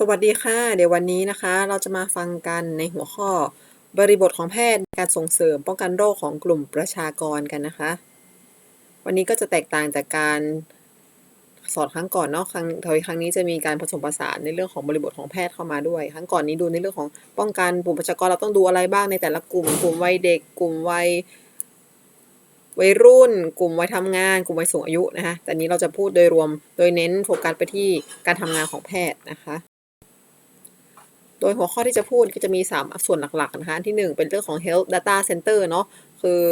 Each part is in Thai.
สวัสดีค่ะ เดี๋ยววันนี้นะคะ เราจะมาฟังกันในหัวข้อบริบทของแพทย์ในการส่งเสริมป้องกันโรคของกลุ่มประชากรกันนะคะ วันนี้ก็จะแตกต่างจากการสอนครั้งก่อนเนาะครั้งทอยครั้งนี้จะมีการผสมผสานในเรื่องของบริบทของแพทย์เข้ามาด้วย ครั้งก่อนนี้ดูในเรื่องของป้องกันกลุ่มประชากรเราต้องดูอะไรบ้างในแต่ละกลุ่ม กลุ่มวัยเด็ก กลุ่มวัยวัยรุ่น กลุ่มวัยทำงาน กลุ่มวัยสูงอายุนะคะแต่นี้เราจะพูดโดยรวมโดยเน้นโฟกัสไปที่การทำงานของแพทย์นะคะ โดยหัวข้อที่จะพูดก็จะมี 3 ส่วนหลักๆนะคะที่ 1 เป็นเรื่องของ health data center เนาะคือ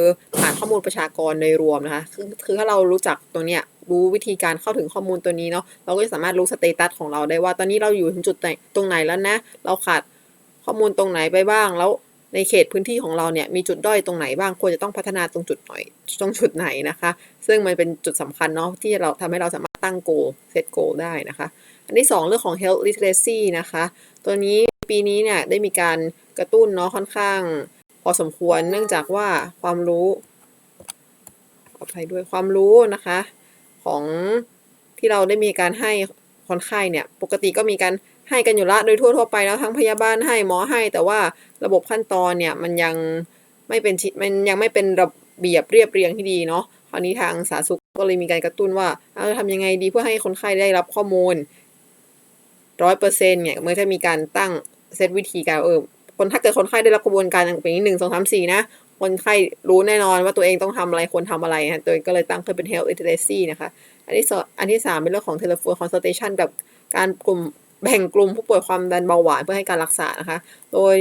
ฐานข้อมูลประชากรโดยรวมนะคะคือคือถ้าเรารู้จักตรงเนี้ยรู้วิธีการเข้าถึงข้อมูลตัวนี้เนาะเราก็จะสามารถรู้สเตตัสของเราได้ว่า ตอนนี้เราอยู่ถึงจุดไหนตรงไหนแล้วนะ เราขาดข้อมูลตรงไหนไปบ้างแล้วในเขตพื้นที่ของเราเนี่ยมีจุดด้อยตรงไหนบ้างควรจะต้องพัฒนาตรงจุดหน่อยตรงจุดไหนนะคะ ซึ่งมันเป็นจุดสำคัญเนาะที่เราทำให้เราสามารถตั้งโกเซตโกได้นะคะ อันที่ 2 เรื่องของ health literacy นะคะ ตัวนี้ ปีนี้เนี่ยได้มีการกระตุ้นเนาะค่อนข้าง พอสมควรเนื่องจากว่าความรู้ขออภัยด้วยความรู้นะคะ ของที่เราได้มีการให้คนไข้เนี่ยปกติก็มีการให้กันอยู่ละโดยทั่วทั่วไปแล้วทั้งพยาบาลให้หมอให้ แต่ว่าระบบขั้นตอนเนี่ยมันยังไม่เป็นชิมันยังไม่เป็นระเบียบเรียบเรียงที่ดีเนาะคราวนี้ทางสาธารณสุขก็เลยมีการกระตุ้นว่าเราจะทำยังไงดีเพื่อให้คนไข้ได้รับข้อมูลร้อยเปอร์เซ็นต์เนี่ยเมื่อจะมีการตั้ง เซตวิธีการเออคนถ้าเกิดคนไข้ได้รับกระบวนการอย่างเป็นหนึ่งสองสามสี่นะ คนไข้รู้แน่นอนว่าตัวเองต้องทำอะไรควรทำอะไรฮะตัวเองก็เลยตั้งขึ้นเป็น health literacy นะคะ อันที่สองอันที่สามเป็นเรื่องของ telephone consultation กับการกลุ่มแบ่งกลุ่มผู้ป่วยความดันเบาหวานเพื่อให้การรักษานะคะ โดย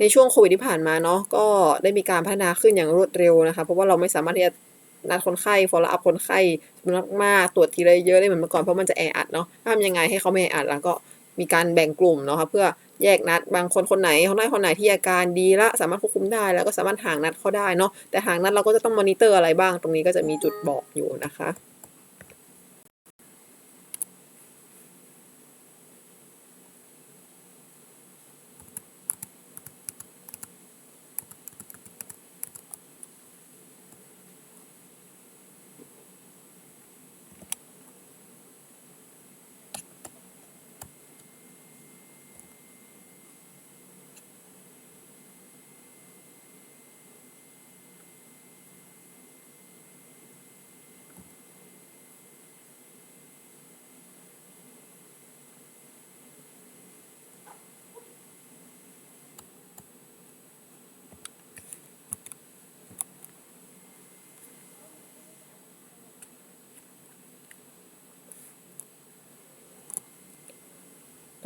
ในช่วงโควิดที่ผ่านมาเนาะก็ได้มีการพัฒนาขึ้นอย่างรวดเร็วนะคะ เพราะว่าเราไม่สามารถที่จะนัดคนไข้ follow up คนไข้มากๆตรวจทีละเยอะได้เหมือนเมื่อก่อนเพราะมันจะแออัดเนาะทำยังไงให้เขาไม่แออัดแล้วก็ มีการแบ่งกลุ่มเนาะค่ะเพื่อแยกนัดบางคนคนไหนคนไหนคนไหนที่อาการดีละสามารถควบคุมได้แล้วก็สามารถห่างนัดเขาได้เนาะแต่ห่างนัดเราก็จะต้องมอนิเตอร์อะไรบ้าง ตรงนี้ก็จะมีจุดบอกอยู่นะคะ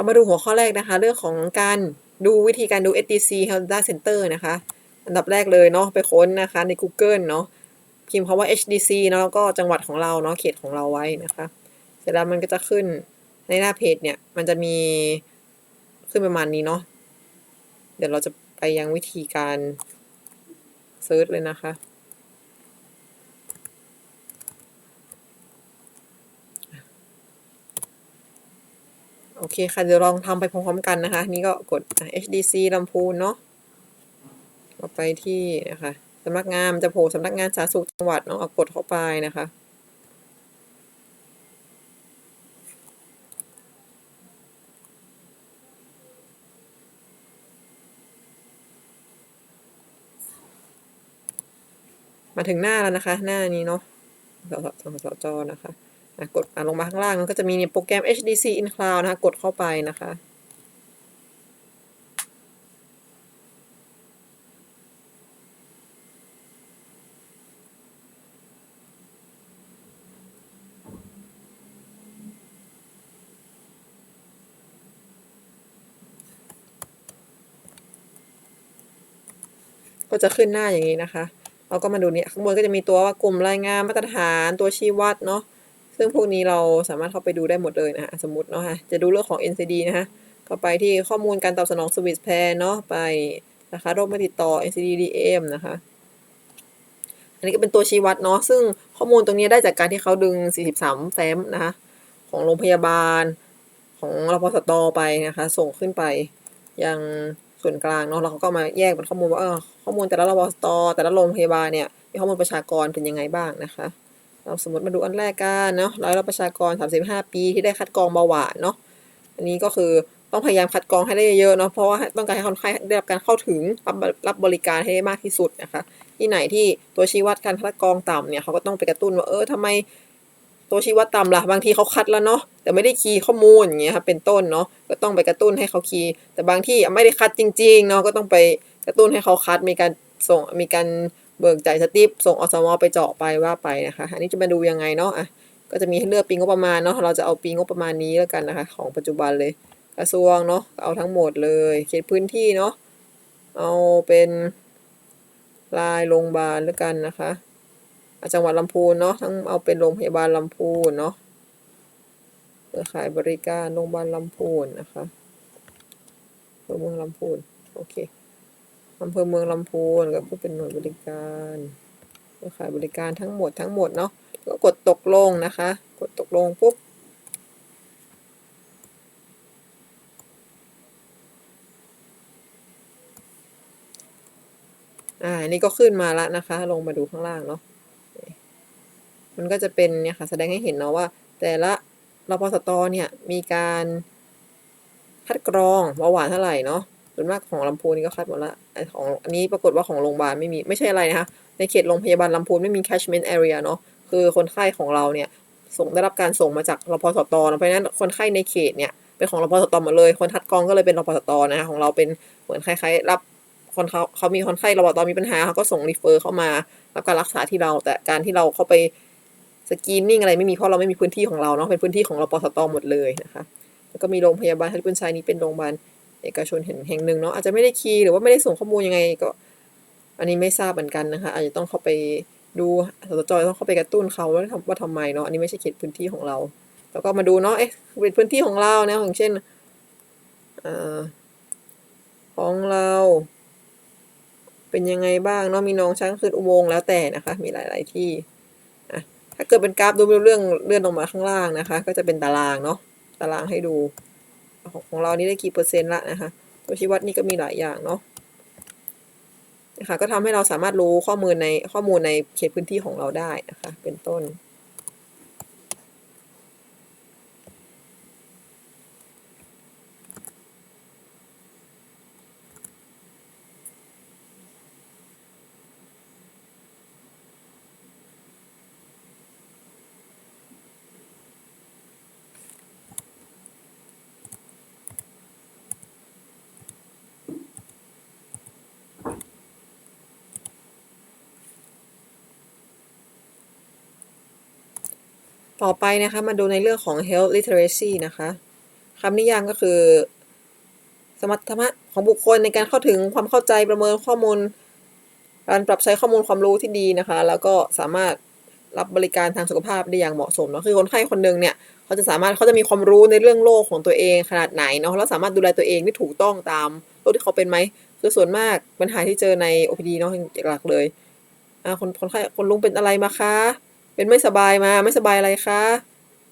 เรามาดูหัวข้อแรกนะคะ เรื่องของการดูวิธีการดู SDC Health Data Center นะคะ อันดับแรกเลยเนาะไปค้นนะคะใน Google เนาะพิมพ์คำว่า HDC เนาะแล้วก็จังหวัดของเราเนาะเขตของเราไว้นะคะ เสร็จแล้วมันก็จะขึ้นในหน้าเพจเนี่ย มันจะมีขึ้นประมาณนี้เนาะเดี๋ยวเราจะไปยังวิธีการเซิร์ชเลยนะคะ โอเคค่ะ เดี๋ยวลองทำไปพร้อมๆกันนะคะ นี่ก็กด HDC ลำพูนเนาะก็ไปที่นะคะสำนักงานจะโผล่สำนักงานสาธารณสุขจังหวัดเนาะเอากดเข้าไปนะคะมาถึงหน้าแล้วนะคะ หน้านี้เนาะสสสจนะคะ กดลงมาข้างล่างมันก็จะมีโปรแกรม HDC in Cloud นะคะ กดเข้าไปนะคะก็จะขึ้นหน้าอย่างนี้นะคะ เราก็มาดูเนี่ยข้างบนก็จะมีตัวว่ากลุ่มรายงานมาตรฐานตัวชี้วัดเนาะ ซึ่งพวกนี้เราสามารถเข้าไปดูได้หมดเลยนะฮะสมมติเนาะฮะจะดูเรื่องของ NCD นะฮะก็ไปที่ข้อมูลการตอบสนอง Service Plan เนาะไปนะคะโรคไม่ติดต่อ NCD DM นะคะ อันนี้ก็เป็นตัวชี้วัดเนาะซึ่งข้อมูลตรงนี้ได้จากการที่เขาดึง 43 แฟ้มนะคะของโรงพยาบาลของรพสตไปนะคะ ส่งขึ้นไปยังส่วนกลางเนาะแล้วเขาก็มาแยกเป็นข้อมูลว่าเออข้อมูลแต่ละรพสตแต่ละโรงพยาบาลเนี่ยมีข้อมูลประชากรเป็นยังไงบ้างนะคะ เราสมมติมาดูอันแรกกันเนาะร้อยละประชากร 35 ปีที่ได้คัดกรองเบาหวานเนาะอันนี้ก็คือต้องพยายามคัดกรองให้ได้เยอะๆเนาะเพราะว่าต้องการให้คนไข้ได้รับการเข้าถึงรับรับบริการให้ได้มากที่สุดนะคะ ที่ไหนที่ตัวชี้วัดการคัดกรองต่ำเนี่ยเขาก็ต้องไปกระตุ้นว่าเออทำไมตัวชี้วัดต่ำล่ะบางทีเขาคัดแล้วเนาะแต่ไม่ได้คีย์ข้อมูลอย่างเงี้ยครับเป็นต้นเนาะก็ต้องไปกระตุ้นให้เขาคีย์แต่บางที่ไม่ได้คัดจริงๆเนาะก็ต้องไปกระตุ้นให้เขาคัดมีการส่งมีการ เบิกจ่ายสติปส่งอสมไปเจาะไปว่าไปนะคะอันนี้จะมาดูยังไงเนาะอะก็จะมีให้เลือกปีงบประมาณเนาะเราจะเอาปีงบประมาณนี้แล้วกันนะคะ ของปัจจุบันเลยกระทรวงเนาะเอาทั้งหมดเลยเขตพื้นที่เนาะเอาเป็นลายโรงพยาบาลแล้วกันนะคะจังหวัดลำพูนเนาะทั้งเอาเป็นโรงพยาบาลลำพูนเนาะเครือข่ายบริการโรงพยาบาลลำพูนนะคะอำเภอเมืองลำพูนโอเค อำเภอเมืองลำพูนก็พูดเป็นหน่วยบริการเครือข่ายบริการทั้งหมดทั้งหมดเนาะก็กดตกลงนะคะ กดตกลงปุ๊บอ่าอันนี้ก็ขึ้นมาแล้วนะคะ ลงมาดูข้างล่างเนาะมันก็จะเป็นเนี่ยค่ะแสดงให้เห็นเนาะว่า แต่ละรพสตเนี่ยมีการคัดกรองเบาหวานเท่าไหร่เนาะ ส่วนมากของลำพูนนี่ก็คัดหมดละไอของอันนี้ปรากฏว่าของโรงพยาบาลไม่มีไม่ใช่อะไรนะคะในเขตโรงพยาบาลลำพูนไม่มี catchment area เนาะคือคนไข้ของเราเนี่ยส่งได้รับการส่งมาจากรพสตเพราะฉะนั้นคนไข้ในเขตเนี่ยเป็นของรพสตหมดเลย คนคัดกรองก็เลยเป็นรพสตนะคะของเราเป็นเหมือนคล้ายๆรับคนเขาเขามีคนไข้ระบาดตมีปัญหาเขาก็ส่งรีเฟอร์เข้ามารับการรักษาที่เรา แต่การที่เราเข้าไปสกรีนนิ่งอะไรไม่มีเพราะเราไม่มีพื้นที่ของเราเนาะเป็นพื้นที่ของราปสตหมดเลยนะคะแล้วก็มีโรงพยาบาลทัศนชัยนี้เป็นโรงพยาบาล เอกชนแห่งหนึ่งเนาะอาจจะไม่ได้คีย์หรือว่าไม่ได้ส่งข้อมูลยังไงก็ อันนี้ไม่ทราบเหมือนกันนะคะ อาจจะต้องเข้าไปดูสตจต้องเข้าไปกระตุ้นเขาว่าทำว่าทำไมเนาะอันนี้ไม่ใช่เขตพื้นที่ของเรา แล้วก็มาดูเนาะเอ๊ะเป็นพื้นที่ของเรานะอย่างเช่นอของเรา เป็นยังไงบ้างเนาะมีน้องช้างขึ้นอุโมงค์แล้วแต่นะคะ มีหลาย ๆที่อะถ้าเกิดเป็นกราฟดูเรื่องเลื่อนลงมาข้างล่างนะคะ ก็จะเป็นตารางเนาะตารางให้ดู ของเรานี่ได้กี่เปอร์เซ็นต์ละนะคะ ตัวชี้วัดนี่ก็มีหลายอย่างเนาะนะคะก็ทำให้เราสามารถรู้ข้อมูลในข้อมูลในเขตพื้นที่ของเราได้นะคะ เป็นต้น ต่อไปนะคะมาดูในเรื่องของ health literacy นะคะคำนิยามก็คือ สมรรถนะของบุคคลในการเข้าถึงความเข้าใจประเมินข้อมูล การปรับใช้ข้อมูลความรู้ที่ดีนะคะ แล้วก็สามารถรับบริการทางสุขภาพได้อย่างเหมาะสมเนาะคือคนไข้คนหนึ่งเนี่ยเขาจะสามารถเขาจะมีความรู้ในเรื่องโรคของตัวเองขนาดไหนเนาะแล้วสามารถดูแลตัวเองได้ถูกต้องตามโรคที่เขาเป็นไหมคือส่วนมากปัญหาที่เจอใน OPD เนาะหลักเลยอ่าคนคนไข้คนลุงเป็นอะไรมาคะ เป็นไม่สบายมาไม่สบายอะไรคะ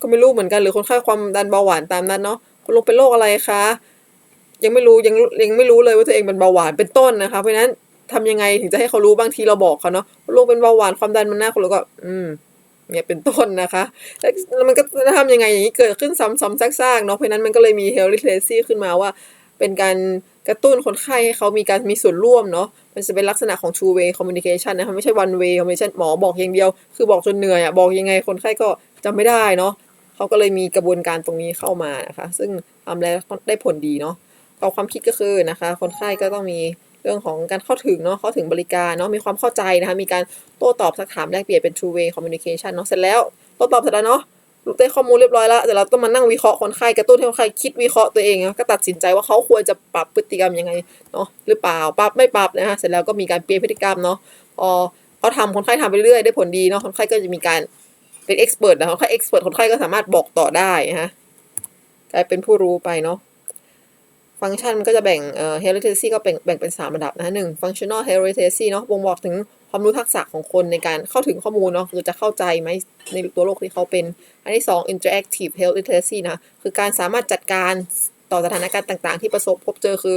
ก็ไม่รู้เหมือนกันหรือคนไข้ความดันเบาหวานตามนั้นเนาะคุณลุงเป็นโรคอะไรคะยังไม่รู้ยังยังไม่รู้เลยว่าตัวเองเป็นเบาหวานเป็นต้นนะคะเพราะนั้นทำยังไงถึงจะให้เขารู้บางทีเราบอกเขาเนาะลุงเป็นเบาหวานความดันมันหน้าคุณลุงก็ อืม เนี่ยเป็นต้นนะคะแล้วมันก็จะทำยังไงอย่างนี้เกิดขึ้นซ้ำๆซากๆเนาะเพราะฉะนั้นมันก็เลยมี health literacy ขึ้นมาว่า เป็นการ กระตุ้นคนไข้ให้เขามีการมีส่วนร่วมเนาะมันจะเป็นลักษณะของ two way communication นะคะไม่ใช่ one way communication หมอบอกอย่างเดียว คือบอกจนเหนื่อยอะบอกยังไงคนไข้ก็จำไม่ได้เนาะเขาก็เลยมีกระบวนการตรงนี้เข้ามานะคะ ซึ่งทำแล้วได้ผลดีเนาะเอาความคิดก็คือนะคะ คนไข้ก็ต้องมีเรื่องของการเข้าถึงเนาะเข้าถึงบริการเนาะมีความเข้าใจนะคะมีการโต้ตอบสักถามแลกเปลี่ยนเป็น two way communication เนาะเสร็จแล้วโต้ตอบเสร็จแล้วเนาะ ได้ข้อมูลเรียบร้อยแล้วแต่เราต้องมานั่งวิเคราะห์คนไข้กระตุ้นให้คนไข้คิดวิเคราะห์ตัวเองก็ตัดสินใจว่าเขาควรจะปรับพฤติกรรมยังไงเนาะหรือเปล่าปรับไม่ปรับนะฮะเสร็จแล้วก็มีการเปลี่ยนพฤติกรรมเนาะพอเขาทำคนไข้ทำไปเรื่อยได้ผลดีเนาะคนไข้ก็จะมีการเป็นเอ็กซ์เพรสนะคนไข้เอ็กซ์เพรสคนไข้ก็สามารถบอกต่อได้นะฮะกลายเป็นผู้รู้ไปเนาะฟังก์ชันมันก็จะแบ่งเอ่อ health literacy ก็แบ่งแบ่งเป็นสามระดับนะหนึ่ง functional health literacy เนาะบ่งบอกถึง ความรู้ทักษะของคนในการเข้าถึงข้อมูลเนาะคือจะเข้าใจไหมในตัวโรคที่เขาเป็น อันที่สอง interactive health literacy นะคือการสามารถจัดการต่อสถานการณ์ต่าง ๆ ที่ประสบพบเจอคือ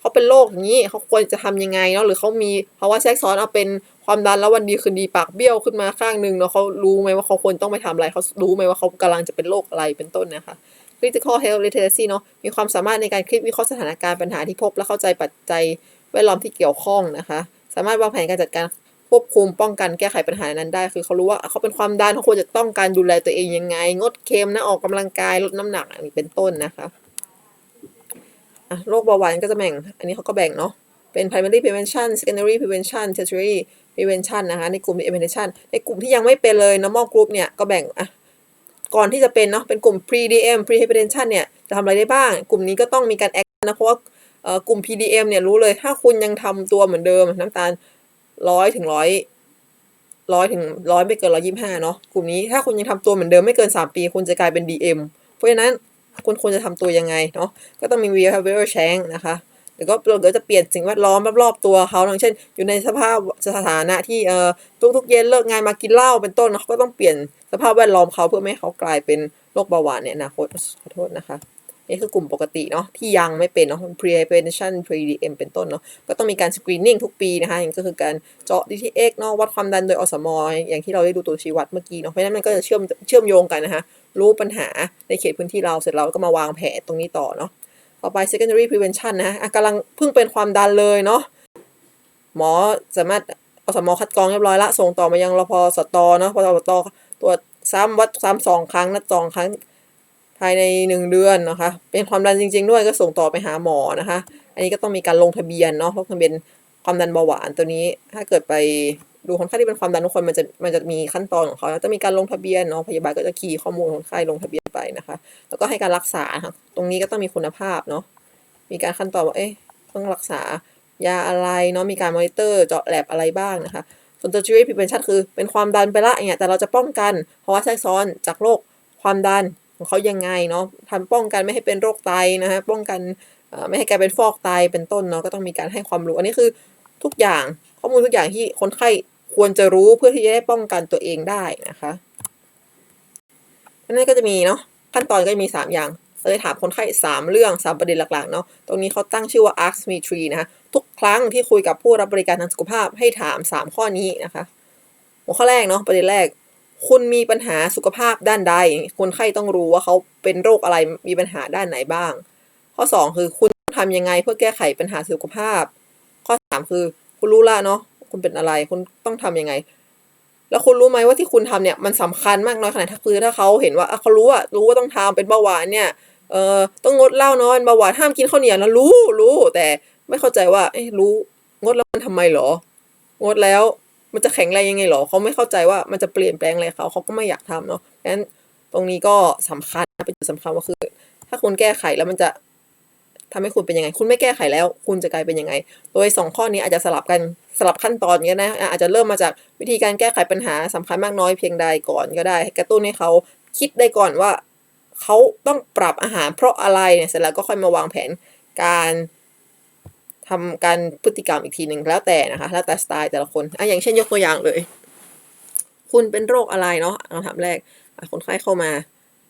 เขาเป็นโรคอย่างนี้เขาควรจะทำยังไงเนาะหรือเขามีภาวะแทรกซ้อนเอาเป็นความดันแล้ววันดีคืนดีปากเบี้ยวขึ้นมาข้างหนึ่งเนาะเขารู้ไหมว่าเขาควรต้องไปทำอะไรเขารู้ไหมว่าเขากำลังจะเป็นโรคอะไรเป็นต้นนะคะ critical health literacy เนาะมีความสามารถในการคิดวิเคราะห์สถานการณ์ปัญหาที่พบ และเข้าใจปัจจัยแวดล้อมที่เกี่ยวข้องนะคะ สามารถวางแผนการจัดการควบคุมป้องกันแก้ไขปัญหานั้นได้ คือเขารู้ว่าเขาเป็นความดันเขาควรจะต้องการดูแลตัวเองยังไง งดเค็มนะออกกำลังกายลดน้ำหนักอันนี้เป็นต้นนะคะโรคเบาหวานก็จะแบ่ง อันนี้เขาก็แบ่งเนาะเป็น primary prevention secondary prevention tertiary prevention นะคะในกลุ่ม prevention ในกลุ่มที่ยังไม่เป็นเลย normal group เนี่ยก็แบ่งอะก่อนที่จะเป็นเนาะเป็นกลุ่ม pre DM pre hypertension เนี่ยจะทำอะไรได้บ้าง กลุ่มนี้ก็ต้องมีการ act นะเพราะว่า กลุ่ม PDM เนี่ยรู้เลยถ้าคุณยังทำตัวเหมือนเดิมน้ำตาลร้อยถึงร้อยร้อยถึงร้อยไม่เกินร้อยยี่ห้าเนาะกลุ่มนี้ถ้าคุณยังทำตัวเหมือนเดิมไม่เกิน 3 ปี คุณจะกลายเป็น DM เพราะฉะนั้นคุณควรจะทำตัวยังไงเนาะก็ต้องมี behavior change นะคะแล้วก็เราก็จะเปลี่ยนสิ่งแวดล้อมรอบๆตัวเขาอย่างเช่น อยู่ในสภาพสถานะที่เอ่อทุกๆเย็นเลิกงานมากินเหล้าเป็นต้นเนาะก็ต้องเปลี่ยนสภาพแวดล้อมเขาเพื่อไม่ให้เขากลายเป็นโรคเบาหวานในอนาคตขอโทษนะคะ นี่คือกลุ่มปกติเนาะที่ยังไม่เป็นเนาะ pre hypertension pre DM เป็นต้นเนาะก็ต้องมีการ screening ทุกปีนะคะอย่างก็คือการเจาะ DTX เนาะวัดความดันโดยอสมออย่างที่เราได้ดูตัวชี้วัดเมื่อกี้เนาะเพราะฉะนั้นมันก็จะเชื่อมเชื่อมโยงกันนะคะรู้ปัญหาในเขตพื้นที่เราเสร็จแล้วก็มาวางแผนตรงนี้ต่อเนาะต่อไป secondary prevention นะฮะะกำลังเพิ่งเป็นความดันเลยเนาะหมอสามารถอสมอคัดกรองเรียบร้อยละส่งต่อมายังรพสตเนาะพอสตตรวจซ้ำวัดซ้ำสองครั้งนัดสองครั้ง ภายในหนึ่งเดือนนะคะ เป็นความดันจริง ๆ ด้วยก็ส่งต่อไปหาหมอนะคะ อันนี้ก็ต้องมีการลงทะเบียนเนาะเพราะทะเบียนความดันเบาหวานตัวนี้ ถ้าเกิดไปดูคนไข้ที่เป็นความดันทุกคนมันจะมันจะมีขั้นตอนของเขาจะมีการลงทะเบียนเนาะพยาบาลก็จะคีย์ข้อมูลคนไข้ลงทะเบียนไปนะคะ แล้วก็ให้การรักษาค่ะตรงนี้ก็ต้องมีคุณภาพเนาะมีการขั้นตอนว่าเอ๊ะต้องรักษายาอะไรเนาะมีการมอนิเตอร์เจาะแลบอะไรบ้างนะคะ ส่วน tertiary prevention คือเป็นความดันไปละอย่างเงี้ยแต่เราจะป้องกันภาวะแทรกซ้อนจากโรคความดัน ของเขายังไงเนาะทำป้องกันไม่ให้เป็นโรคไตนะฮะป้องกันไม่ให้กลายเป็นฟอกไตเป็นต้นเนาะก็ต้องมีการให้ความรู้ อันนี้คือทุกอย่างข้อมูลทุกอย่างที่คนไข้ควรจะรู้เพื่อที่จะได้ป้องกันตัวเองได้นะคะอันนี้ก็จะมีเนาะขั้นตอนก็จะมี 3 อย่างเราจะถามคนไข้ 3 เรื่อง 3 ประเด็นหลักๆเนาะตรงนี้เขาตั้งชื่อว่า ask me tree นะคะทุกครั้งที่คุยกับผู้รับบริการทางสุขภาพให้ถาม 3 ข้อนี้นะคะ หัวข้อแรกเนาะประเด็นแรก คุณมีปัญหาสุขภาพด้านใด คนไข้ต้องรู้ว่าเขาเป็นโรคอะไรมีปัญหาด้านไหนบ้าง ข้อ 2 คือคุณทำยังไงเพื่อแก้ไขปัญหาสุขภาพ ข้อ 3 คือคุณรู้ละเนาะคุณเป็นอะไรคุณต้องทำยังไง แล้วคุณรู้ไหมว่าที่คุณทำเนี่ยมันสำคัญมากน้อยขนาดถ้าคือถ้าเขาเห็นว่าเขารู้อะรู้ว่าต้องทำเป็นเบาหวานเนี่ยเอ่อต้องงดเหล้าเนาะเป็นเบาหวานห้ามกินข้าวเหนียวนะรู้รู้แต่ไม่เข้าใจว่าเอ้รู้งดแล้วมันทำไมหรอ งดแล้ว มันจะแข็งแรงยังไงหรอเขาไม่เข้าใจว่ามันจะเปลี่ยนแปลงอะไรเขาเขาก็ไม่อยากทำเนาะดังนั้นตรงนี้ก็สำคัญเป็นจุดสำคัญว่าคือ ถ้าคุณแก้ไขแล้วมันจะทำให้คุณเป็นยังไง คุณไม่แก้ไขแล้ว คุณจะกลายเป็นยังไง โดยสองข้อนี้อาจจะสลับกันสลับขั้นตอนกันนะอาจจะเริ่มมาจากวิธีการแก้ไขปัญหาสำคัญมากน้อยเพียงใดก่อนก็ได้ กระตุ้นให้เขาคิดได้ก่อนว่าเขาต้องปรับอาหารเพราะอะไรเนี่ยเสร็จแล้วก็ค่อยมาวางแผนการ ทำการพฤติกรรมอีกทีหนึ่งแล้วแต่นะคะ แล้วแต่สไตล์แต่ละคนอะอย่างเช่นยกตัวอย่างเลย คุณเป็นโรคอะไรเนาะคำถามแรกคนไข้เข้ามา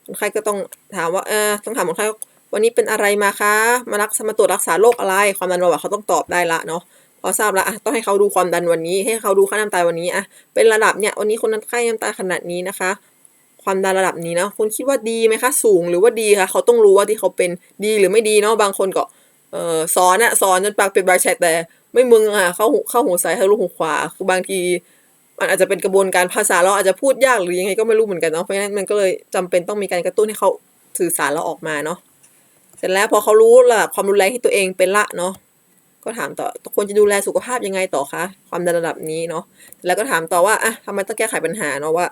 คนไข้ก็ต้องถามว่าเออต้องถามคนไข้วันนี้เป็นอะไรมาคะ มารักมาตรวจรักษาโรคอะไร ความดันเบาหวานเขาต้องตอบได้ละเนาะพอทราบแล้วอะต้องให้เขาดูความดันวันนี้ ให้เขาดูค่าน้ำตาลวันนี้อะเป็นระดับเนี่ยวันนี้คนนั้นไข้น้ำตาลขนาดนี้นะคะ ความดันระดับนี้นะคุณคิดว่าดีไหมคะ สูงหรือว่าดีคะเขาต้องรู้ว่าที่เขาเป็นดีหรือไม่ดีเนาะบางคนก็ เออสอนอะสอนจนปากเป็นบาแชกแต่ ไม่มึงอะเข้าหูเข้าหูซ้ายทะลุหูขวา คือบางที มันอาจจะเป็นกระบวนการภาษาเราอาจจะพูดยากหรือยังไงก็ไม่รู้เหมือนกันเนาะเพราะฉะนั้นมันก็เลยจำเป็นต้องมีการกระตุ้นให้เขาสื่อสารเราออกมาเนาะเสร็จแล้วพอเขารู้ละความรุนแรงที่ตัวเองเป็นละเนาะก็ถามต่อควรจะดูแลสุขภาพยังไงต่อคะความดันระดับนี้เนาะแล้วก็ถามต่อว่าอะทำไมต้องแก้ไขปัญหาเนาะว่า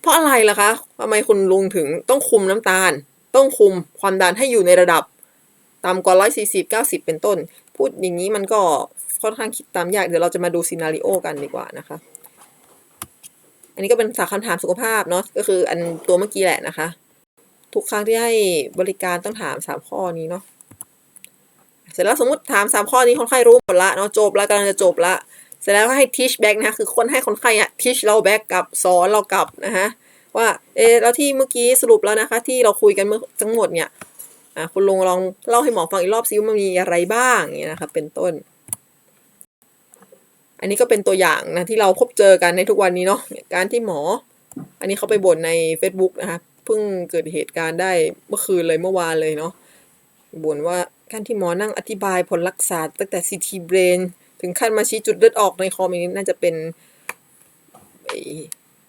เพราะอะไรล่ะคะทำไมคุณลุงถึงต้องคุมน้ำตาล ต้องคุมความดันให้อยู่ในระดับ ต่ำกว่าร้อยสี่สิบเก้าสิบเป็นต้น พูดอย่างนี้มันก็ค่อนข้างคิดตามยาก เดี๋ยวเราจะมาดูซีนารีโอกันดีกว่านะคะ อันนี้ก็เป็นสาคำถามสุขภาพเนาะ ก็คืออันตัวเมื่อกี้แหละนะคะ ทุกครั้งที่ให้บริการต้องถามสามข้อนี้เนาะ เสร็จแล้วสมมติถามสามข้อนี้คนไข้รู้หมดละเนาะจบแล้วกำลังจะจบละ เสร็จแล้วก็ให้ teach back นะคะคือคนให้คนไข้อะ teach เรา back กับสอนเรากลับนะฮะว่า เออแล้วที่เมื่อกี้สรุปแล้วนะคะ ที่เราคุยกันเมื่อทั้งหมดเนี่ย อะคุณลุงลองเล่าให้หมอฟังอีกรอบซิว่ามันมีอะไรบ้างอย่างเงี้ยนะคะเป็นต้น อันนี้ก็เป็นตัวอย่างนะที่เราพบเจอกันในทุกวันนี้เนาะการที่หมอ อันนี้เขาไปบ่นใน Facebook นะคะเพิ่งเกิดเหตุการณ์ได้เมื่อคืนเลยเมื่อวานเลยเนาะบ่นว่าการที่หมอนั่งอธิบายผลรักษาตั้งแต่ CT brain ถึงขั้นมาชี้จุดเลือดออกในคอมนี้น่าจะเป็นไอ้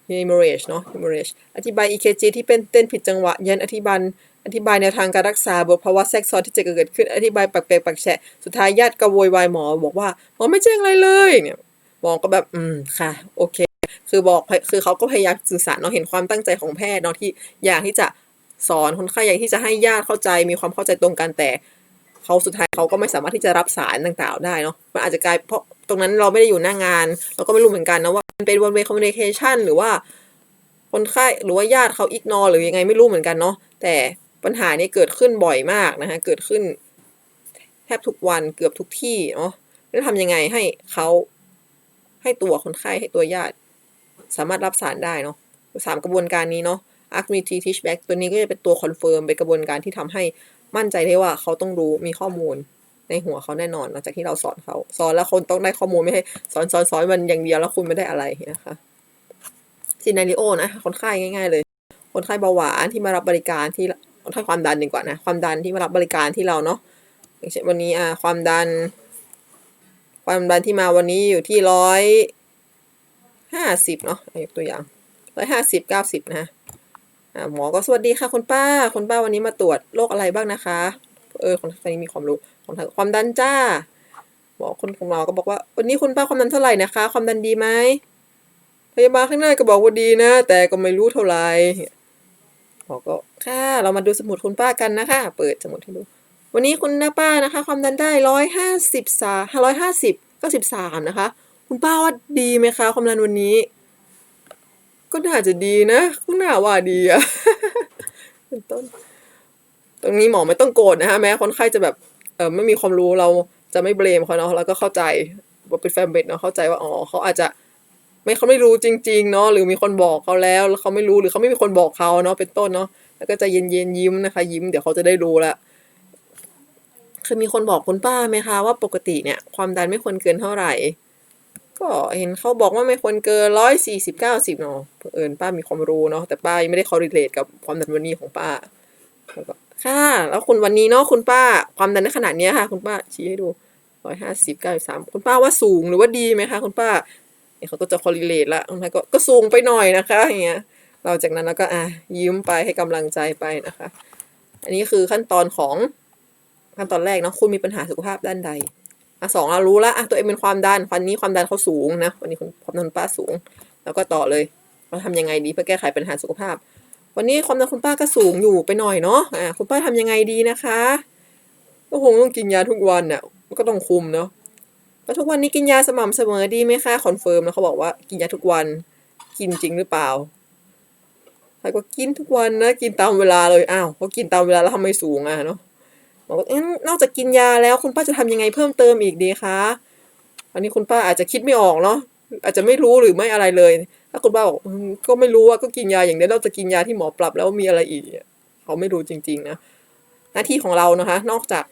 hemorrhage เนาะ hemorrhage อธิบาย EKG ที่เป็นเต้นผิดจังหวะ ยันอธิบาย อธิบายแนวทางการรักษาบทภาวะแทรกซ้อนที่จะเกิดขึ้น อธิบายปักเปกปักแฉะสุดท้ายญาติก็โวยวายหมอ บอกว่าหมอไม่แจ้งอะไรเลยเนี่ยหมอก็แบบอืมค่ะ โอเค คือบอกคือเขาก็พยายามสื่อสารเนาะเห็นความตั้งใจของแพทย์เนาะที่อยากที่จะสอนคนไข้อยากที่จะให้ญาติเข้าใจมีความเข้าใจตรงกันแต่เขาสุดท้ายเขาก็ไม่สามารถที่จะรับสารต่างๆได้เนาะมันอาจจะกลายเพราะตรงนั้นเราไม่ได้อยู่หน้างาน เราก็ไม่รู้เหมือนกันนะว่ามันเป็น one way communication หรือว่าคนไข้หรือว่าญาติเขาอิกนอหรือยังไงไม่รู้เหมือนกันเนาะแต่ ปัญหานี้เกิดขึ้นบ่อยมากนะคะเกิดขึ้นแทบทุกวันเกือบทุกที่เนาะแล้วทำยังไงให้เขาให้ตัวคนไข้ให้ตัวญาติ สามารถรับสารได้เนาะสามกระบวนการนี้เนาะ ARC m t Teach Back ตัวนี้ก็จะเป็นตัวคอนเฟิร์มเป็นกระบวนการที่ทำให้มั่นใจได้ว่าเขาต้องรู้มีข้อมูลในหัวเขาแน่นอนหลังจากที่เราสอนเขาสอนแล้วคนต้องได้ข้อมูลไม่ให้สอนสอนสอนมันอย่างเดียวแล้วคุณไม่ได้อะไรนะคะซีนาริโอนะคนไข้ง่าย ๆ เลย คนไข้เบาหวานที่มารับบริการที่ คนไข้ความดันดีกว่านะ ความดันที่มารับบริการที่เราเนาะอย่างเช่นวันนี้อ่าความดัน ความดันที่มาวันนี้อยู่ที่ร้อยห้าสิบเนาะยกตัวอย่างร้อยห้าสิบเก้าสิบนะอ่าหมอก็สวัสดีค่ะคุณป้า คุณป้าวันนี้มาตรวจโรคอะไรบ้างนะคะ เออคนไข้นี้มีความรู้คนความดันจ้าหมอคนของเราก็บอกว่า วันนี้คุณป้าความดันเท่าไหร่นะคะ ความดันดีไหมพยาบาลข้างหน้าก็บอกว่าดีนะ แต่ก็ไม่รู้เท่าไหร่ หมอก็ค่ะเรามาดูสมุดคุณป้ากันนะคะ เปิดสมุดให้ดู วันนี้คุณน้าป้านะคะ ความดันได้ร้อยห้าสิบสาห้าร้อยห้าสิบก็สิบสามนะคะ คุณป้าว่าดีไหมคะ ความดันวันนี้ ก็น่าจะดีนะก็น่าว่าดีอะเป็นต้น ตรงนี้หมอไม่ต้องโกรธนะคะแม้คนไข้จะแบบเออไม่มีความรู้เราจะไม่เบลมเขาเนาะแล้วก็เข้าใจว่าเป็นแฟนเบดเนาะเข้าใจว่าอ๋อเขาอาจจะ ไม่เขาไม่รู้จริง ๆ เนาะหรือมีคนบอกเขาแล้วแล้วเขาไม่รู้หรือเขาไม่มีคนบอกเขาเนาะเป็นต้นเนาะแล้วก็ใจะเย็นๆยิ้มนะคะ ยิ้มเดี๋ยวเขาจะได้รู้ละเคยมีคนบอกคุณป้าไหมคะว่าปกติเนี่ย ความดันไม่ควรเกินเท่าไหร่ ก็เห็นเขาบอกว่าไม่ควรเกินร้อยสี่สิบเก้าสิบเนาะเอิญป้ามีความรู้เนาะแต่ป้ายังไม่ได้คอร์ดิเลตกับความดันวันนี้ของป้าแล้วก็ค่ะ แล้วคุณวันนี้เนาะคุณป้าความดันในขนาดเนี้ยค่ะ คุณป้าชี้ให้ดูร้อยห้าสิบเก้าสามคุณป้าว่าสูงหรือว่าดีไหมคะ คุณป้า เนี่ยเขาก็จะคอร์ดิเลตละคุณป้าก็ก็สูงไปหน่อยนะคะอย่างเงี้ยเราจากนั้นเราก็อะยิ้มไปให้กำลังใจไปนะคะ อันนี้คือขั้นตอนของขั้นตอนแรกเนาะคุณมีปัญหาสุขภาพด้านใดอะสองเรารู้ละอะตัวเองเป็นความดันวันนี้ความดันเขาสูงนะวันนี้ความดันคุณป้าสูง แล้วก็ต่อเลยเราทำยังไงดีเพื่อแก้ไขปัญหาสุขภาพ วันนี้ความดันคุณป้าก็สูงอยู่ไปหน่อยเนาะอะคุณป้าทำยังไงดีนะคะ ก็คงต้องกินยาทุกวันน่ะก็ต้องคุมเนาะ แล้วทุกวันนี้กินยาสม่ำเสมอดีไหมคะคอนเฟิร์มแล้วเขาบอกว่ากินยาทุกวันกินจริงหรือเปล่าใครก็กินทุกวันนะกินตามเวลาเลยอ้าวเขากินตามเวลาแล้วทำไมสูงอะเนาะบอกว่าเอ๊ะนอกจากกินยาแล้วคุณป้าจะทำยังไงเพิ่มเติมอีกดีคะอันนี้คุณป้าอาจจะคิดไม่ออกเนาะอาจจะไม่รู้หรือไม่อะไรเลย ถ้าคุณป้าบอกก็ไม่รู้ว่าก็กินยาอย่างเดียวเราจะกินยาที่หมอปรับแล้วมีอะไรอีกเขาไม่รู้จริง ๆ นะหน้าที่ของเรานะคะ นอกจาก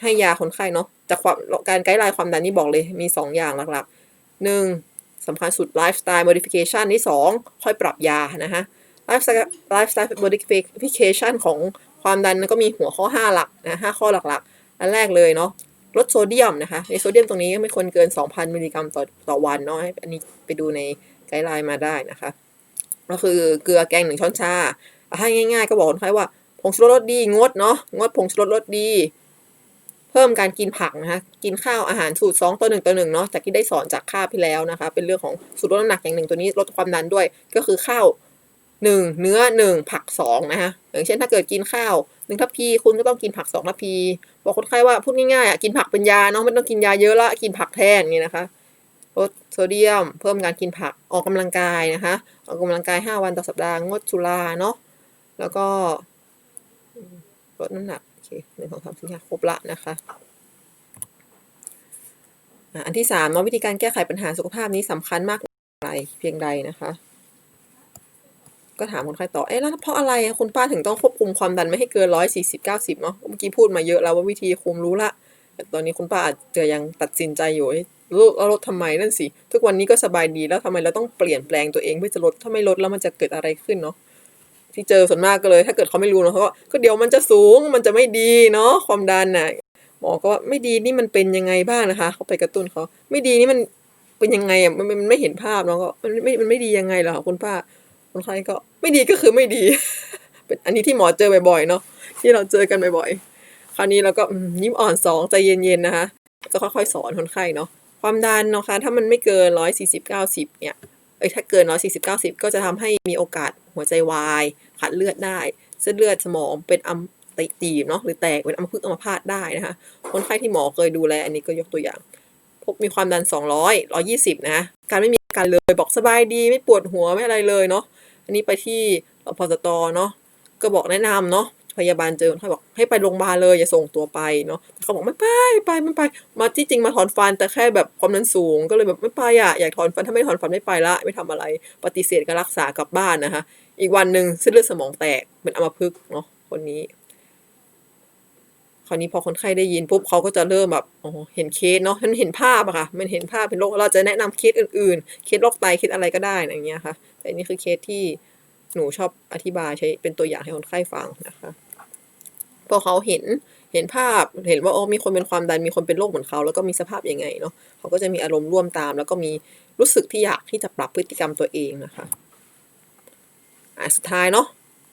ให้ยาคนไข้เนาะ จากความการไกด์ไลน์ความดันนี่บอกเลยมีสองอย่างหลักๆหนึ่งสำคัญสุด lifestyle modification ที่สองค่อยปรับยานะคะ lifestyle lifestyle modification ของความดันก็มีหัวข้อ 5 หลักนะ5ข้อหลักๆ อันแรกเลยเนาะลดโซเดียมนะคะในโซเดียมตรงนี้ไม่ควรเกิน 2,000 มิลลิกรัมต่อต่อวันเนาะอันนี้ไปดูในไกด์ไลน์มาได้นะคะ ก็คือเกลือแกงหนึ่งช้อนชาให้ง่ายๆ ก็บอกคนไข้ว่าผงชูรสรสดีงดเนาะงดผงชูรสรสดี เพิ่มการกินผักนะคะ กินข้าวอาหารสูตร 2 ต่อ1ต่อ1เนาะจากที่ได้สอนจากคาบที่แล้วนะคะ เป็นเรื่องของสูตรลดน้ำหนักอย่างหนึ่งตัวนี้ลดความดันด้วย ก็คือข้าวหนึ่งเนื้อหนึ่งผักสองนะคะอย่างเช่นถ้าเกิดกินข้าวหนึ่งทัพพีคุณก็ต้องกินผักสองทัพพีบอกคนไข้ว่าพูดง่ายๆอะกินผักเป็นยาเนาะไม่ต้องกินยาเยอะละกินผักแทนนี่นะคะลดโซเดียม เพิ่มการกินผักออกกำลังกายนะคะออกกำลังกาย 5 วันต่อสัปดาห์งดสุราเนาะแล้วก็ลดน้ำหนัก หนึ่งสองสามสี่ห้าครบละนะคะอันที่สามเนาะวิธีการแก้ไขปัญหาสุขภาพนี้สำคัญมากอะไรเพียงใดนะคะ ก็ถามคนไข้ต่อเอ๊ะแล้วเพราะอะไรคุณป้าถึงต้องควบคุมความดันไม่ให้เกินร้อยสี่สิบเก้าสิบเนาะเมื่อกี้พูดมาเยอะแล้วว่าวิธีคุมรู้ละแต่ตอนนี้คุณป้าอาจจะยังตัดสินใจอยู่ลดลดทำไมนั่นสิ ทุกวันนี้ก็สบายดีแล้วทำไมเราต้องเปลี่ยนแปลงตัวเองเพื่อจะลดถ้าไม่ลดแล้วมันจะเกิดอะไรขึ้นเนาะ ที่เจอส่วนมากก็เลย ถ้าเกิดเขาไม่รู้เนาะเขาก็ก็เดี๋ยวมันจะสูงมันจะไม่ดีเนาะความดันน่ะหมอก็ว่าไม่ดีนี่มันเป็นยังไงบ้างนะคะ เขาไปกระตุ้นเขาไม่ดีนี่มันเป็นยังไงอะมันมันไม่เห็นภาพเนาะก็มันไม่มันไม่ดียังไงเหรอคุณป้าคนไข้ก็ไม่ดีก็คือไม่ดี เป็นอันนี้ที่หมอเจอบ่อยๆเนาะที่เราเจอกันบ่อยๆคราวนี้เราก็ยิ้มอ่อนสองใจเย็นๆนะคะก็ค่อยๆสอนคนไข้เนาะความดันเนาะคะถ้ามันไม่เกินร้อยสี่สิบเก้าสิบเนี่ยเอ้ยถ้าเกินร้อยสี่สิบเก้าสิบก็จะทำให้มีโอกาสหัวใจวาย ขาดเลือดได้ เส้นเลือดสมองเป็นอัมตีบเนาะหรือแตกเป็นอัมพฤกษ์อัมพาตได้นะคะคนไข้ที่หมอเคยดูแลอันนี้ก็ยกตัวอย่าง พบมีความดัน 200 120 นะการไม่มีอาการเลยบอกสบายดีไม่ปวดหัวไม่อะไรเลยเนาะอันนี้ไปที่รพสตเนาะก็บอกแนะนำเนาะพยาบาลเจอเขาบอกให้ไปโรงพยาบาลเลยอย่าส่งตัวไปเนาะเขาบอกไม่ไปไปไม่ไป มาที่จริงมาถอนฟันแต่แค่แบบความดันสูง ก็เลยแบบไม่ไปอะอยากถอนฟันถ้าไม่ถอนฟันไม่ไปละไม่ทำอะไร ปฏิเสธการรักษากลับบ้านนะคะ อีกวันหนึ่งเส้นเลือดสมองแตกเป็นอัมพฤกษ์เนาะคนนี้ คราวนี้พอคนไข้ได้ยินปุ๊บเขาก็จะเริ่มแบบอ๋อเห็นเคสเนาะมันเห็นภาพอะค่ะ มันเห็นภาพเป็นโรคเราจะแนะนำเคสอื่นๆ เคสโรคไตเคสอะไรก็ได้นะอย่างเงี้ยค่ะ แต่นี่คือเคสที่หนูชอบอธิบายใช้เป็นตัวอย่างให้คนไข้ฟังนะคะพอเขาเห็นเห็นภาพเห็นว่าโอ๋อมีคนเป็นความดันมีคนเป็นโรคเหมือนเขาแล้วก็มีสภาพยังไงเนาะเขาก็จะมีอารมณ์ร่วมตาม แล้วก็มีรู้สึกที่อยากที่จะปรับพฤติกรรมตัวเองนะคะ อะสุดท้ายเนาะ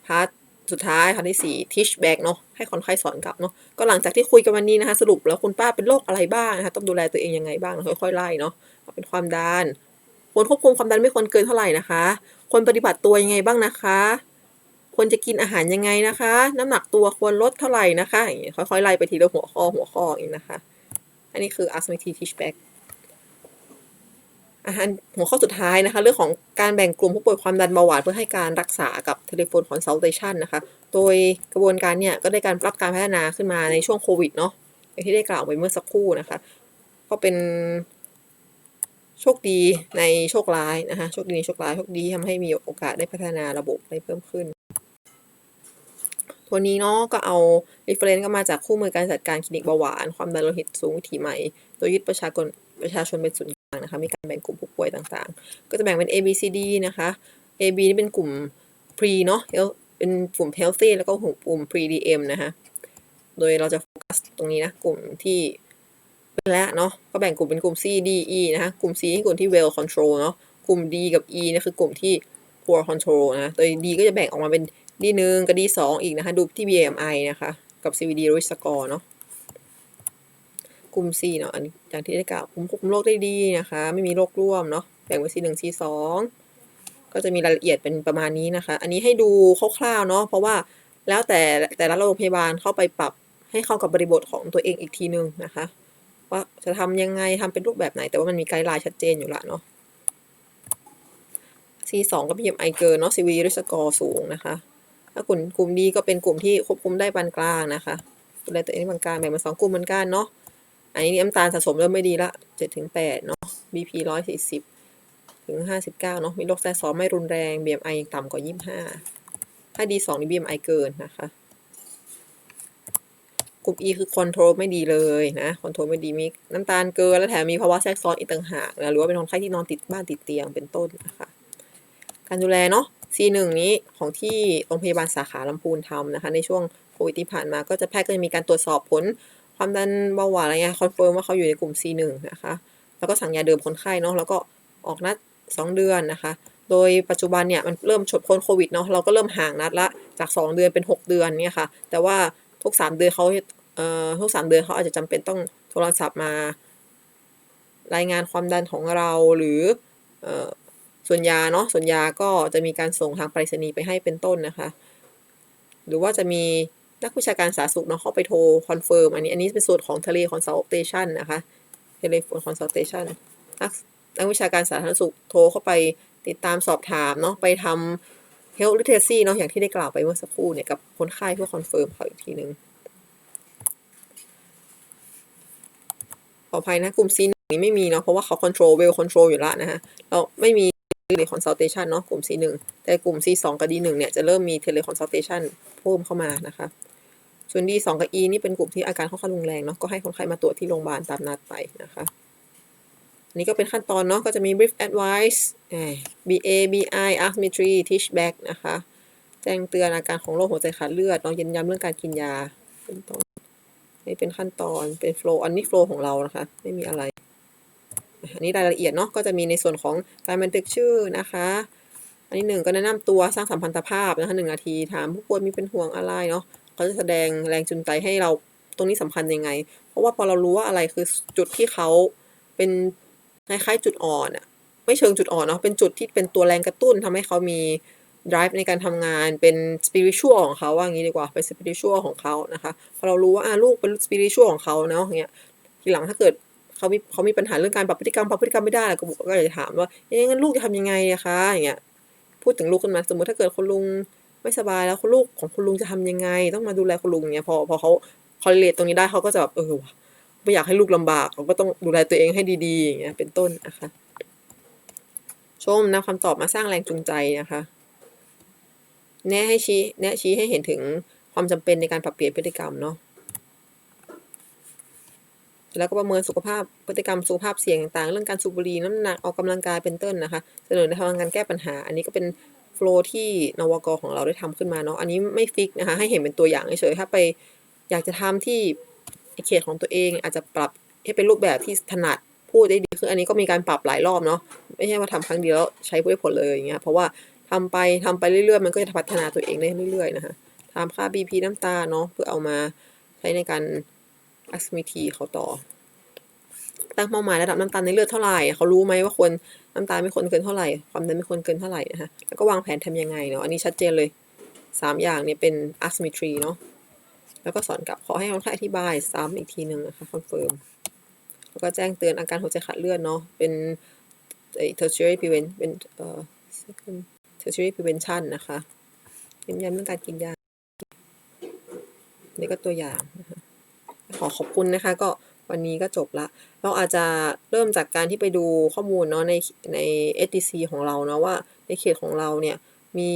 พาร์ทสุดท้ายค่ะที่สี่ teach back เนาะให้คนไข้สอนกลับเนาะก็หลังจากที่คุยกันวันนี้นะคะสรุปแล้วคุณป้าเป็นโรคอะไรบ้างนะคะต้องดูแลตัวเองยังไงบ้างค่อยๆไล่เนาะเป็นความดันควรควบคุมความดันไม่ควรเกินเท่าไหร่นะคะควรปฏิบัติตัวยังไงบ้างนะคะควรจะกินอาหารยังไงนะคะ น้ำหนักตัวควรลดเท่าไหร่นะคะอย่างเงี้ยค่อยๆไล่ไปทีละหัวข้อหัวข้ออย่างนี้นะคะ อันนี้คือ ask me to teach back หัวข้อสุดท้ายนะคะ เรื่องของการแบ่งกลุ่มผู้ป่วยความดันเบาหวานเพื่อให้การรักษากับ telephone consultation นะคะ โดยกระบวนการเนี่ยก็ได้การรับการพัฒนาขึ้นมาในช่วงโควิดเนาะอย่างที่ได้กล่าวไปเมื่อสักครู่นะคะ ก็เป็นโชคดีในโชคร้ายนะคะโชคดีในโชคร้ายโชคดีทำให้มีโอกาสได้พัฒนาระบบได้เพิ่มขึ้น ตัวนี้เนาะก็เอา reference ก็มาจากคู่มือการจัดการคลินิกเบาหวาน ความดันโลหิตสูงวิถีใหม่ โดยยึดประชากรประชาชนเป็นศูนย์างนะคะ มีการแบ่งกลุ่มผู้ป่วยต่างๆ ก็จะแบ่งเป็น A B C D นะคะ A B นี่เป็นกลุ่ม pre เนาะเป็นกลุ่ม healthy แล้วก็กลุ่ม pre DM นะคะ โดยเราจะโฟกัสตรงนี้นะ กลุ่มที่เป็นแล้วเนาะ ก็แบ่งกลุ่มเป็นกลุ่ม C D E นะคะ กลุ่ม C ที่กลุ่มที่ well control เนาะ กลุ่ม D กับ E นี่คือกลุ่มที่ poor control นะ โดย D ก็จะแบ่งออกมาเป็น D หนึ่งกับ D สองอีกนะคะ ดูที่ BMI นะคะ กับ CVD risk score เนาะ กลุ่ม C เนาะอันอย่างที่ได้กล่าวคุมควบคุมโรคได้ดีนะคะ ไม่มีโรคร่วมเนาะแบ่งเป็น C หนึ่ง C สองก็จะมีรายละเอียดเป็นประมาณนี้นะคะ อันนี้ให้ดูคร่าวๆเนาะเพราะว่าแล้วแต่แต่ละโรงพยาบาลเข้าไปปรับให้เข้ากับบริบทของตัวเองอีกทีนึงนะคะ ว่าจะทำยังไงทำเป็นรูปแบบไหน แต่ว่ามันมีไกด์ไลน์ชัดเจนอยู่ละเนาะ C สองก็ BMI เกินเนาะ CVD risk score สูงนะคะ ถ้ากลุ่มกลุ่มดีก็เป็นกลุ่มที่ควบคุมได้ปานกลางนะคะดูแลตัวเองได้ปานกลางแบ่งเป็นสองกลุ่มเหมือนกันเนาะ อันนี้น้ำตาลสะสมเริ่มไม่ดีละเจ็ดถึงแปดเนาะ BP ร้อยสี่สิบถึงห้าสิบเก้าเนาะ มีโรคแทรกซ้อนไม่รุนแรง BMI ยังต่ำกว่ายี่สิบห้า ถ้า D สองนี่ BMI เกินนะคะ กลุ่ม E คือคอนโทรลไม่ดีเลยนะ คอนโทรลไม่ดีมีน้ำตาลเกิน แล้วแถมมีภาวะแทรกซ้อนอีกต่างหากนะหรือว่าเป็นคนไข้ที่นอนติดบ้านติดเตียงเป็นต้นนะคะ การดูแลเนาะ C1 นี้ของที่โรงพยาบาลสาขาลำพูนทำนะคะ ในช่วงโควิดที่ผ่านมาก็จะแพทย์ก็จะมีการตรวจสอบผล ความดันเบาหวานอะไรเงี้ยคอนเฟิร์มว่าเขาอยู่ในกลุ่ม C1 นะคะ แล้วก็สั่งยาเดิมคนไข้เนาะแล้วก็ออกนัด 2 เดือนนะคะ โดยปัจจุบันเนี่ยมันเริ่มชดพ้นโควิดเนาะเราก็เริ่มห่างนัดละจาก 2 เดือนเป็น 6 เดือนเนี่ยค่ะ แต่ว่าทุก 3 เดือนเขาเอ่อทุก 3 เดือนเขาอาจจะจำเป็นต้องโทรศัพท์มารายงานความดันของเราหรือเอ่อส่วนยาเนาะส่วนยาก็จะมีการส่งทางไปรษณีย์ไปให้เป็นต้นนะคะ หรือว่าจะมี นักวิชาการสาธารณสุขเนาะเข้าไปโทรคอนเฟิร์มอันนี้ อันนี้เป็นส่วนของทะเลคอนซัลเทชันนะคะทะเลคอนซัลเทชันนักนักวิชาการสาธารณสุขโทรเข้าไปติดตามสอบถามเนาะไปทำ health literacy เนาะอย่างที่ได้กล่าวไปเมื่อสักครู่เนี่ยกับคนไข้เพื่อคอนเฟิร์มเขาอีกทีนึงขออภัยนะกลุ่ม C นี้ไม่มีเนาะเพราะว่าเขา control well control อยู่แล้วนะฮะเราไม่มี teleconsultation เนาะกลุ่ม C1 แต่กลุ่ม C2 กับ D1 เนี่ยจะเริ่มมี teleconsultation เพิ่มเข้ามานะคะ ส่วน D2 กับ E นี่เป็นกลุ่มที่อาการค่อนข้างรุนแรงเนาะก็ให้คนไข้มาตรวจที่โรงพยาบาลตามนัดไปนะคะอันนี้ก็เป็นขั้นตอนเนาะก็จะมี brief advice BA BI ask me three teach back นะคะ แจ้งเตือนอาการของโรคหัวใจขาดเลือดเนาะเย็นย้ำเรื่องการกินยาเป็นต้นนี่เป็นขั้นตอนเป็นโฟล์อันนี้โฟล์ของเรานะคะ ไม่มีอะไรอันนี้รายละเอียดเนาะก็จะมีในส่วนของการบันทึกชื่อนะคะ อันนี้หนึ่งก็แนะนำตัวสร้างสัมพันธภาพนะคะหนึ่งนาทีถามผู้ป่วยมีเป็นห่วงอะไรเนาะ เขาจะแสดงแรงจูงใจให้เราตรงนี้สำคัญยังไง เพราะว่าพอเรารู้ว่าอะไรคือจุดที่เขาเป็นคล้ายๆจุดอ่อนอะไม่เชิงจุดอ่อนเนาะเป็นจุดที่เป็นตัวแรงกระตุ้นทำให้เขามี drive ในการทำงานเป็น spiritual ของเขาว่างี้ดีกว่าเป็น spiritual ของเขานะคะพอเรารู้ว่าลูกเป็น spiritual ของเขาเนาะอย่างเงี้ยทีหลังถ้าเกิดเขามีเขามีปัญหาเรื่องการปรับพฤติกรรมปรับพฤติกรรมไม่ได้ก็บอกก็จะถามว่าเอ๊ะงั้นลูกจะทำยังไงอะคะอย่างเงี้ยพูดถึงลูกขึ้นมาสมมติถ้าเกิดคุณลุง ไม่สบายแล้วคุณลูกของคุณลุงจะทำยังไง ต้องมาดูแลคุณลุงเงี้ยพอพอเขาคอลเลตตรงนี้ได้เขาก็จะแบบเออไม่อยากให้ลูกลำบากเขาก็ต้องดูแลตัวเองให้ดีๆอย่างเงี้ยเป็นต้นนะคะชมนำคำตอบมาสร้างแรงจูงใจนะคะ แนะให้ชี้แนะชี้ให้เห็นถึงความจำเป็นในการปรับเปลี่ยนพฤติกรรมเนาะแล้วก็ประเมินสุขภาพพฤติกรรมสุขภาพเสี่ยงต่างๆ เรื่องการสูบบุหรี่น้ำหนักออกกำลังกายเป็นต้นนะคะ เสนอในทางการแก้ปัญหา อันนี้ก็เป็น โฟล์ที่นวกของเราได้ทำขึ้นมาเนาะอันนี้ไม่ฟิกนะคะให้เห็นเป็นตัวอย่างเฉยๆถ้าไปอยากจะทำที่เขตของตัวเองอาจจะปรับให้เป็นรูปแบบที่ถนัดพูดได้ดีขึ้นอันนี้ก็มีการปรับหลายรอบเนาะไม่ใช่ว่าทำครั้งเดียวแล้วใช้ได้ผลเลยอย่างเงี้ยเพราะว่าทำไปทำไปเรื่อยๆ มันก็จะพัฒนาตัวเองได้เรื่อยๆนะคะทำค่า BP น้ำตาเนาะเพื่อเอามาใช้ในการอัสมิทีเขาต่อ ตั้งเป้าหมายระดับน้ำตาลในเลือดเท่าไหร่เขารู้ไหมว่าควรน้ำตาลไม่ควรเกินเท่าไหร่ความดันไม่ควรเกินเท่าไหร่นะคะแล้วก็วางแผนทำยังไงเนาะอันนี้ชัดเจนเลยสามอย่างเนี่ยเป็นอัสมิทรีเนาะแล้วก็สอนกลับขอให้คนไข้อธิบายซ้ำอีกทีหนึ่งนะคะคอนเฟิร์มแล้วก็แจ้งเตือนอาการหัวใจขาดเลือดเนาะเป็นไอ้ tertiary prevent เป็นเอ่อ tertiary prevention นะคะเน้นย้ำเรื่องการกินยานี่ก็ตัวอย่างนะะขอขอบคุณนะคะก็ วันนี้ก็จบละ เราอาจจะเริ่มจากการที่ไปดูข้อมูลเนาะในใน SDC ของเราเนาะว่าในเขตของเราเนี่ยมี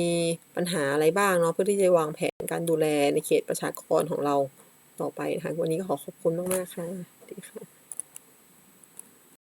ปัญหาอะไรบ้างเนาะเพื่อที่จะวางแผนการดูแลในเขตประชากรของเราต่อไปนะคะวันนี้ก็ขอขอบคุณมากๆค่ะดีค่ะ